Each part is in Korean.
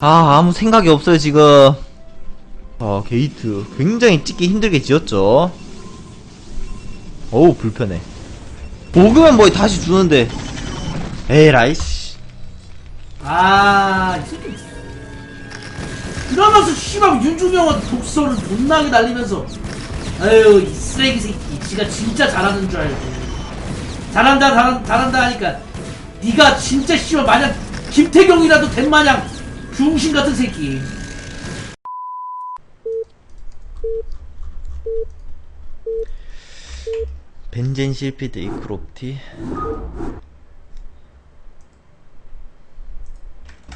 아 아무 생각이 없어요 지금. 아 게이트 굉장히 찍기 힘들게 지었죠. 어우 불편해. 먹으면 뭐 다시 주는데. 에라이 씨. 아. 이러면서 씨발 윤중형한테 독서를 못나게 날리면서. 아유 이 쓰레기 새끼. 지가 진짜 잘하는 줄 알고 잘한다 잘한, 잘한다 하니까. 네가 진짜 씨발 마냥 김태경이라도 된 마냥 중신 같은 새끼. 벤젠 실피드 이크롭티.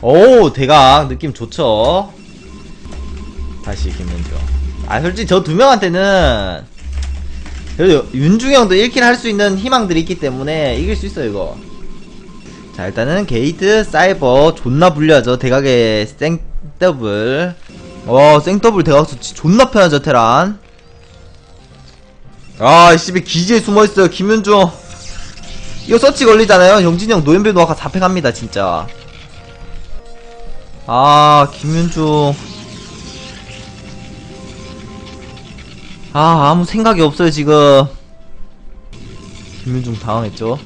오 대각. 느낌 좋죠? 다시 김민주 아 솔직히 저 두 명한테는 그래도 윤중형도 1킬 할 수 있는 희망들이 있기 때문에 이길 수 있어요 이거 자 일단은 게이트 사이버 존나 불리하죠 대각의 생더블 어 생더블 대각수 지- 존나 편하죠 테란 아, 씨발 기지에 숨어있어요, 김윤중. 이거 서치 걸리잖아요. 영진형 노현배 노아가 4패 갑니다, 진짜. 아, 김윤중. 아, 아무 생각이 없어요, 지금. 김윤중 당황했죠.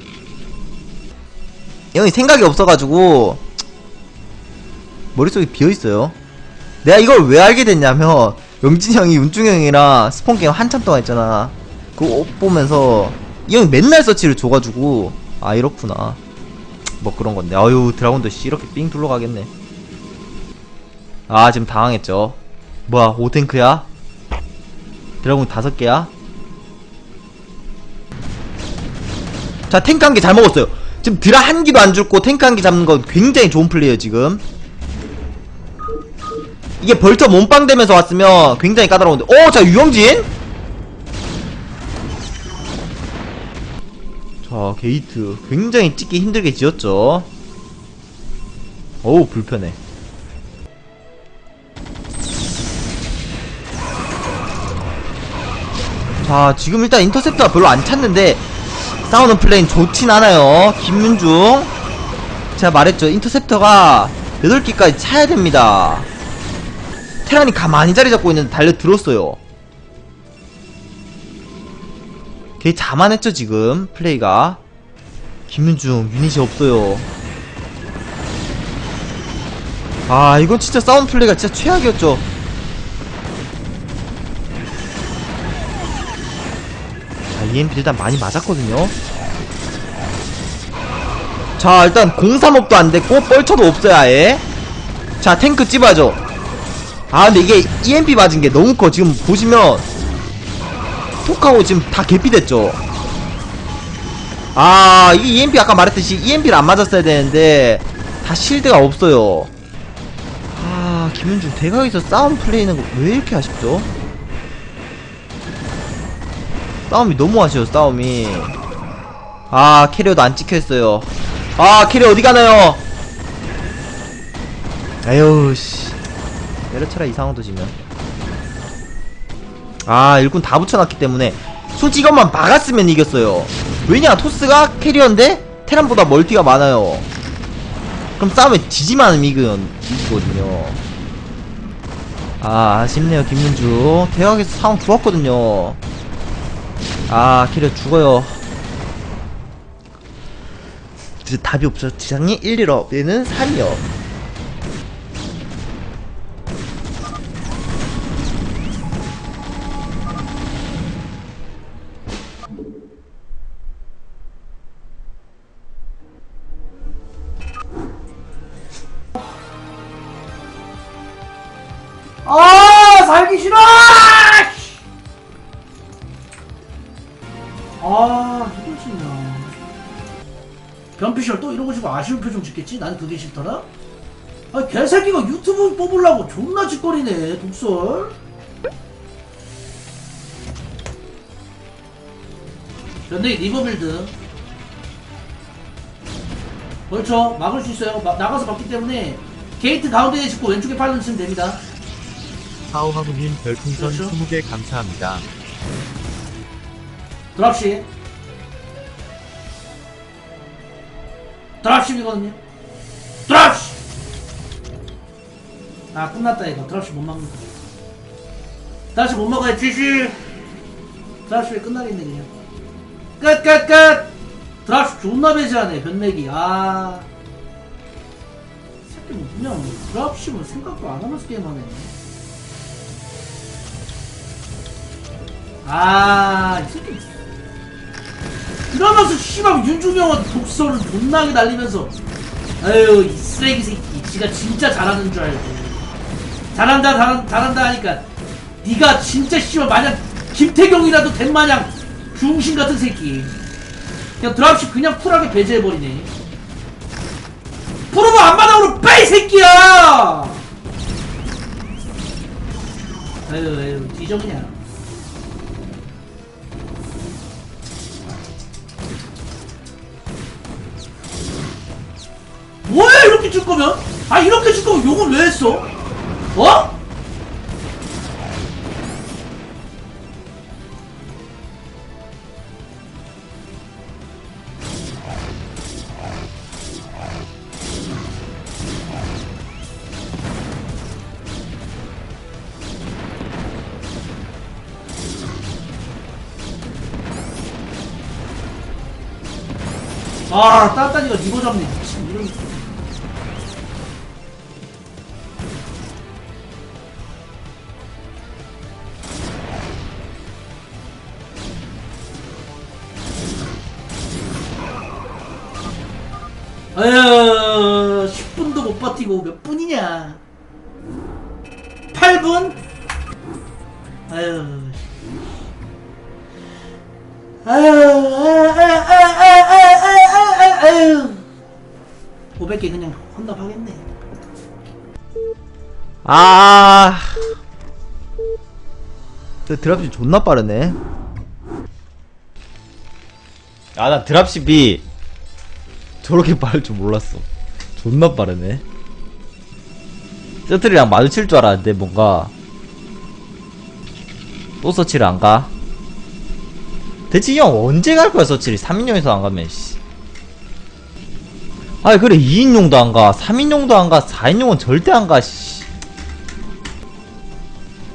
형이 생각이 없어가지고, 머릿속에 비어있어요. 내가 이걸 왜 알게 됐냐면, 영진이 형이 윤중 형이랑 스폰 게임 한참 동안 했잖아. 그거 옷 보면서 이 형이 맨날 서치를 줘가지고 아 이렇구나 뭐 그런 건데 아유 드라곤도 씨 이렇게 삥 둘러가겠네 아 지금 당황했죠 뭐야 5탱크야? 드라곤 다섯 개야? 자 탱크 한 개 잘 먹었어요 지금 드라 한 기도 안 죽고 탱크 한개 잡는 건 굉장히 좋은 플레이에요 지금. 이게 벌처 몸빵 되면서 왔으면 굉장히 까다로운데. 오자 유영진? 자 게이트. 굉장히 찍기 힘들게 지었죠. 어우 불편해. 자 지금 일단 인터셉터가 별로 안 찼는데 싸우는 플레이는 좋진 않아요. 김윤중. 제가 말했죠. 인터셉터가 8개까지 차야 됩니다. 테란이 가만히 자리 잡고 있는데 달려들었어요. 되게 자만했죠 지금. 플레이가. 김윤중 유닛이 없어요. 아 이건 진짜 싸움 플레이가 진짜 최악이었죠 EMP 일단 많이 맞았거든요. 자 일단 035도 안됐고 뻘쳐도 없어요 아예. 자 탱크 찝어야죠. 아 근데 이게 EMP 맞은 게 너무 커. 지금 보시면 톡하고 지금 다 개피됐죠. 아 이게 EMP 아까 말했듯이 EMP를 안 맞았어야 되는데 다 실드가 없어요. 아 김윤중 대각에서 싸움 플레이는 왜 이렇게 아쉽죠 싸움이 너무 아쉬워 싸움이. 아 캐리어도 안 찍혀있어요. 아 캐리어 어디 가나요? 에휴 씨. 내려쳐라 이상한도 지면 아 일꾼 다 붙여놨기 때문에 솔직히 이것만 막았으면 이겼어요. 왜냐 토스가 캐리어인데 테란보다 멀티가 많아요. 그럼 싸움에 지지만 이겨, 이기거든요. 아 아쉽네요 김민주. 대학에서 상황 좋았거든요 아 캐리어 죽어요. 이제 답이 없죠 지상이 1, 1업. 얘는 3이업. 아 살기 싫어 변피셜 또 이러고 싶어 아쉬운 표정 짓겠지? 난 그게 싫더라? 아 개새끼가 유튜브 뽑으려고 존나 짓거리네 독설. 연대기 리버빌드. 그렇죠. 막을 수 있어요. 마- 나가서 막기 때문에 게이트 가운데에 짓고 왼쪽에 팔로 치면 됩니다. 하오하무님 별풍선 그렇죠. 20개 감사합니다. 드랍십 드랍십이거든요. 드랍십! 아 끝났다 이거. 드랍시 못 막는다 드랍시 못 막아야 지시! 드랍시 끝나겠네 그냥. 끝 끝 끝! 드랍시 존나 배제하네 변내기. 아. 새끼 그냥 드랍시면 생각도 안 하면서 게임하네. 아 이 새끼 그러면서 씨발 윤중형한테 독서를 존나게 날리면서 아유 이 쓰레기 새끼. 지가 진짜 잘하는 줄 알고 잘한다 잘한, 잘한다 하니까 네가 진짜 씨발 마냥 김태경이라도 된 마냥 중신 같은 새끼. 그냥 드랍십 그냥 쿨하게 배제해버리네. 프로브 앞마당으로 빼 이 새끼야! 아유 아유 뒤져 그냥 칠 거면? 아 이렇게 칠 거면 욕을 왜 했어? 어? 아 따따니가 니거 잡네 이런 아유 10분도 못 버티고 몇 분이냐 8분? 아유 아유 아유 아유 아유 아유 500개 그냥 헌납하겠네 아. 그 드랍십 존나 빠르네. 아, 나 드랍십이 저렇게 빠를 줄 몰랐어. 존나 빠르네. 셔틀이랑 마주칠 줄 알았는데, 뭔가. 또 서치를 안 가? 대체 이형 언제 갈 거야, 서치를? 3인용에서 안 가면, 씨. 아니, 그래, 2인용도 안 가. 3인용도 안 가. 4인용은 절대 안 가, 씨.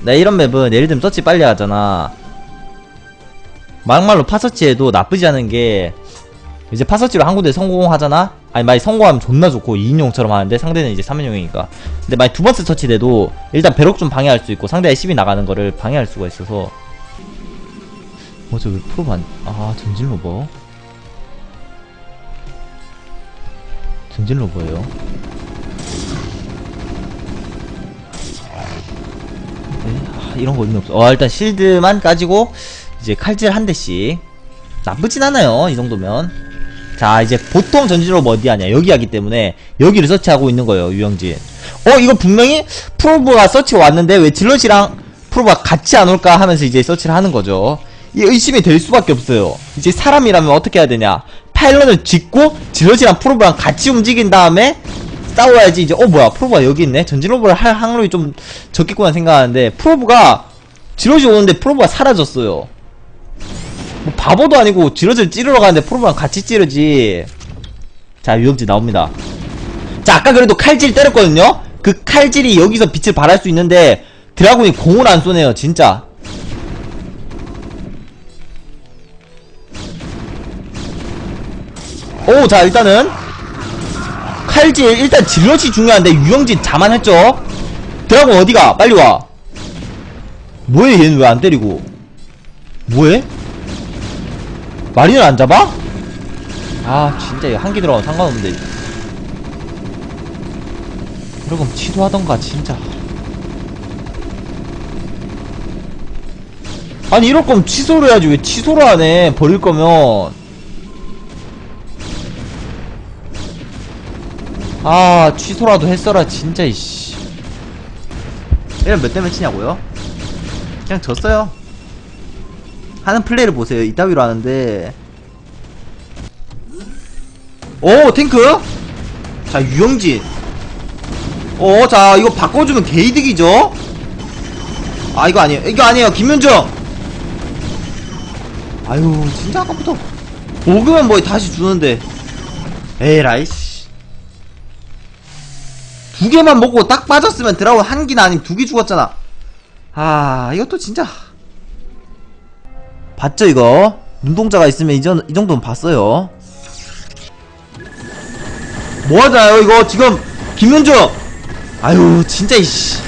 나 이런 맵은 예를 들면 서치 빨리 하잖아. 막말로 파서치해도 나쁘지 않은 게 이제 파서치로 한 군데 성공하잖아? 아니 만약 성공하면 존나 좋고 2인용처럼 하는데 상대는 이제 3인용이니까 근데 만약 두 번째 터치돼도 일단 배럭 좀 방해할 수 있고 상대의 10이 나가는 거를 방해할 수가 있어서 어저 왜 프로브 안.. 아 전진 로버 전진 로버예요 네, 아, 이런 거 의미 없어. 어, 일단 실드만 까지고, 이제 칼질 한 대씩. 나쁘진 않아요, 이 정도면. 자, 이제 보통 전진으로 뭐 어디 하냐. 여기 하기 때문에, 여기를 서치하고 있는 거예요, 유영진. 어, 이거 분명히 프로브가 서치가 왔는데, 왜 질럿이랑 프로브가 같이 안 올까 하면서 이제 서치를 하는 거죠. 이 의심이 될 수밖에 없어요. 이제 사람이라면 어떻게 해야 되냐. 파일런을 짓고, 질럿이랑 프로브랑 같이 움직인 다음에, 싸워야지 이제 어 뭐야 프로브가 여기 있네 전진 로브를 할 확률이 좀 적겠구나 생각하는데 프로브가 지러지 오는데 프로브가 사라졌어요 뭐 바보도 아니고 지러지를 찌르러 가는데 프로브랑 같이 찌르지. 자 유영지 나옵니다. 자 아까 그래도 칼질 때렸거든요? 그 칼질이 여기서 빛을 발할 수 있는데 드라군이 공을 안 쏘네요 진짜. 오 자 일단은 칼질 일단 질럿이 중요한데 유영진 자만했죠? 드라곤 어디가? 빨리 와. 뭐해 얘는 왜 안 때리고? 뭐해 마린을 안 잡아? 아 진짜 이거 한기 들어가면 상관없는데. 그럼 취소하던가 진짜. 아니 이럴 거면 취소를 해야지. 왜 취소를 안 해? 버릴 거면. 아 취소라도 했어라 진짜 이씨. 이런 몇대 몇이냐고요? 그냥 졌어요 하는 플레이를 보세요. 이따위로 하는데. 오 탱크? 자 유영진. 어자 이거 바꿔주면 개이득이죠? 아 이거 아니에요. 이거 아니에요. 김윤정! 아유 진짜 아까부터 먹으면 뭐 다시 주는데. 에라이 씨. 두 개만 먹고 딱 빠졌으면 드라곤 한 개나 아니면 두개 죽었잖아. 아, 이것도 진짜. 봤죠, 이거? 눈동자가 있으면 이, 전, 이 정도는 봤어요. 뭐 하잖아요, 이거 지금, 김윤주! 아유, 진짜, 이씨.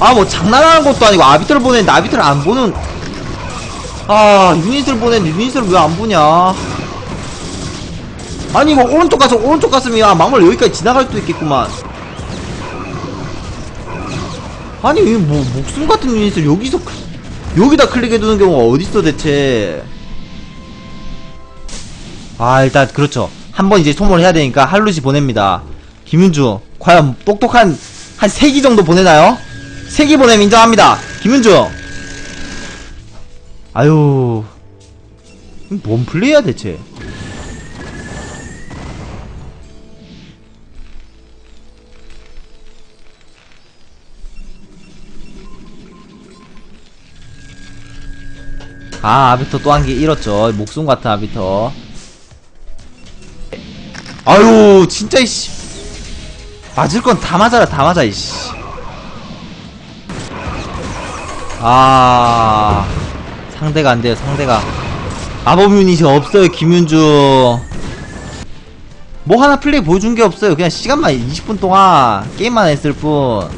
아, 뭐, 장난하는 것도 아니고, 아비터를 보냈는데, 아비터를 안 보는, 아, 유닛을 보냈는데, 유닛을 왜 안 보냐. 아니, 뭐, 오른쪽 가서, 오른쪽 갔으면, 야, 망물 여기까지 지나갈 수도 있겠구만. 아니, 이뭐 목숨 같은 유닛을 여기서, 클- 여기다 클릭해두는 경우가 어딨어, 대체. 아, 일단, 그렇죠. 한 번 이제 소모를 해야 되니까, 할루시 보냅니다. 김윤주, 과연 똑똑한, 한 3기 정도 보내나요? 3기 보내면 인정합니다. 김윤주! 아유, 이뭔 플레이야, 대체. 아, 아비터 또 한 개 잃었죠. 목숨 같은 아비터. 아유, 진짜, 이씨. 맞을 건 다 맞아라, 다 맞아, 이씨. 아, 상대가 안 돼요, 상대가. 마법 유닛이 없어요, 김윤주. 뭐 하나 플레이 보여준 게 없어요. 그냥 시간만 20분 동안 게임만 했을 뿐.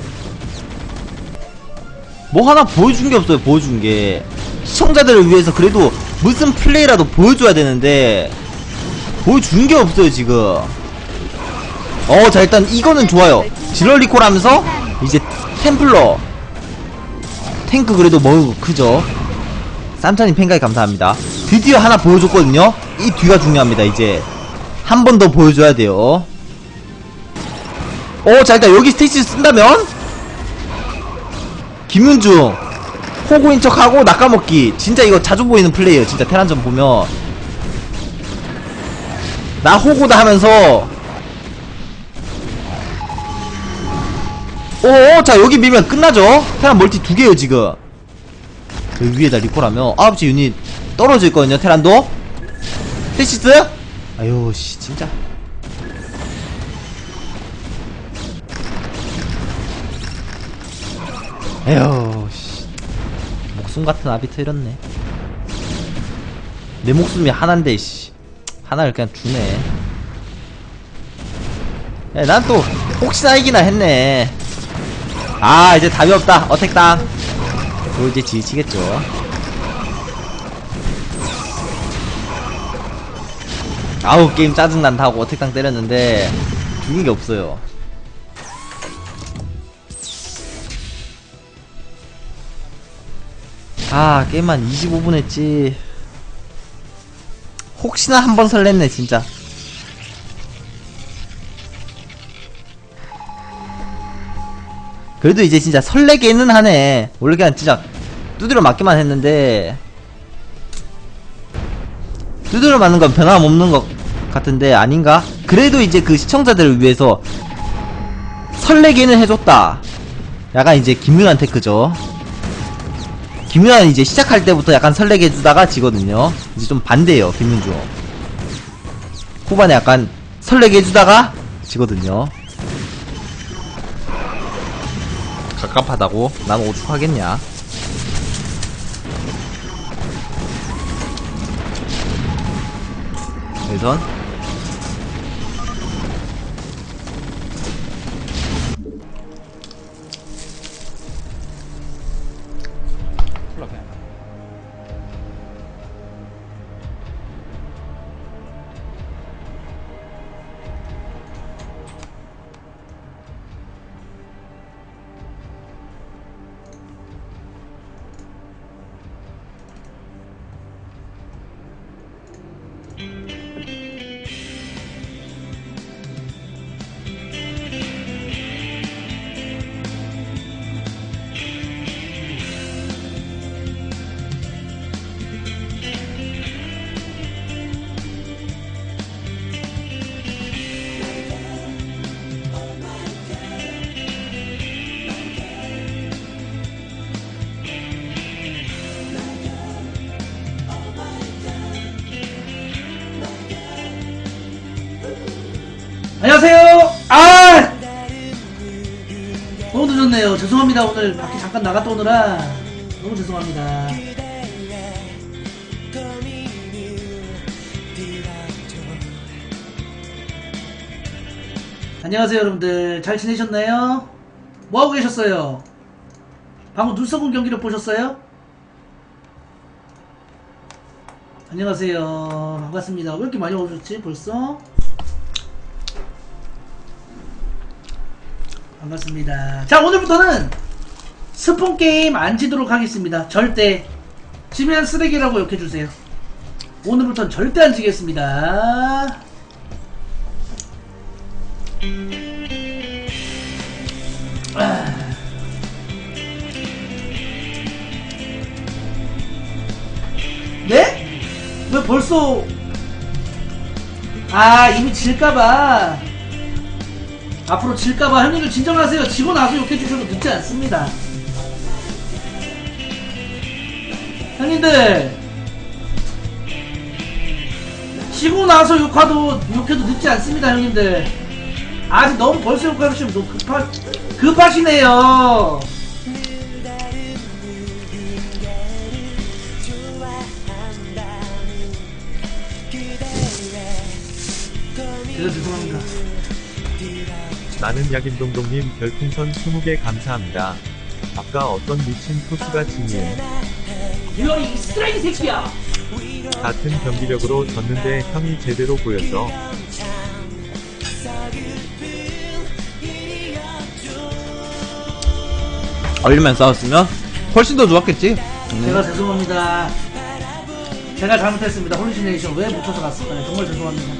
뭐 하나 보여준 게 없어요, 보여준 게. 시청자들을 위해서 그래도 무슨 플레이라도 보여줘야 되는데, 보여준 게 없어요, 지금. 어, 자, 일단 이거는 좋아요. 지럴리콜 하면서, 이제 템플러. 탱크 그래도 뭐 크죠. 쌈찬이 팬가이 감사합니다. 드디어 하나 보여줬거든요. 이 뒤가 중요합니다. 이제 한 번 더 보여줘야 돼요. 어, 자 일단 여기 스테이지 쓴다면 김윤중 호구인 척하고 낚아먹기. 진짜 이거 자주 보이는 플레이에요. 진짜 테란전 보면 나 호구다 하면서 오, 자 여기 밀면 끝나죠? 테란 멀티 두 개요 지금. 여기 위에다 리콜하면 9시 유닛 떨어져 있거든요 테란도. 테시스? 아유 씨 진짜. 에휴 같은 아비터 이렇네. 내 목숨이 하나인데 씨. 하나를 그냥 주네. 난 또 혹시나 이기나 했네. 아 이제 답이 없다 어택당 또 이제 지치겠죠 아우 게임 짜증난다 하고 어택당 때렸는데 죽은 게 없어요 아 게임만 25분 했지 혹시나 한 번 설렜네 진짜 그래도 이제 진짜 설레게는 하네. 원래 그냥 진짜 두드려 맞기만 했는데 두드려 맞는 건 변함없는 것 같은데 아닌가? 그래도 이제 그 시청자들을 위해서 설레게는 해줬다. 약간 이제 김윤환 테크죠. 김윤환 이제 시작할 때부터 약간 설레게 해주다가 지거든요. 이제 좀 반대예요, 김윤주. 후반에 약간 설레게 해주다가 지거든요. 갑갑하다고? 난 오죽하겠냐? 여기선 안녕하세요. 아 너무 늦었네요. 죄송합니다. 오늘 밖에 잠깐 나갔다 오느라 너무 죄송합니다. 안녕하세요, 여러분들. 잘 지내셨나요? 뭐 하고 계셨어요? 방금 눈썹은 경기력 보셨어요? 안녕하세요. 반갑습니다. 왜 이렇게 많이 오셨지, 벌써? 반갑습니다. 자, 오늘부터는 스폰 게임 안 지도록 하겠습니다. 절대. 지면 쓰레기라고 욕해주세요. 오늘부터는 절대 안 지겠습니다. 아. 네? 왜 벌써 아 이미 질까봐 앞으로 질까봐 형님들 진정하세요. 지고 나서 욕해주셔도 늦지 않습니다. 형님들! 지고 나서 욕하도 욕해도 늦지 않습니다 형님들. 아직 너무 벌써 욕하시면 너무 급하, 급하시네요. 제가 죄송합니다 나는 약임동동님 별풍선 20개 감사합니다. 아까 어떤 미친 토스가 진이에 유열이 이 쓰레기 새끼야. 같은 경기력으로 졌는데 형이 제대로 보여서 얼리만 싸웠으면 훨씬 더 좋았겠지. 음. 제가 죄송합니다. 제가 잘못했습니다. 홀리시네이션 왜 묻혀서 갔을까요? 정말 죄송합니다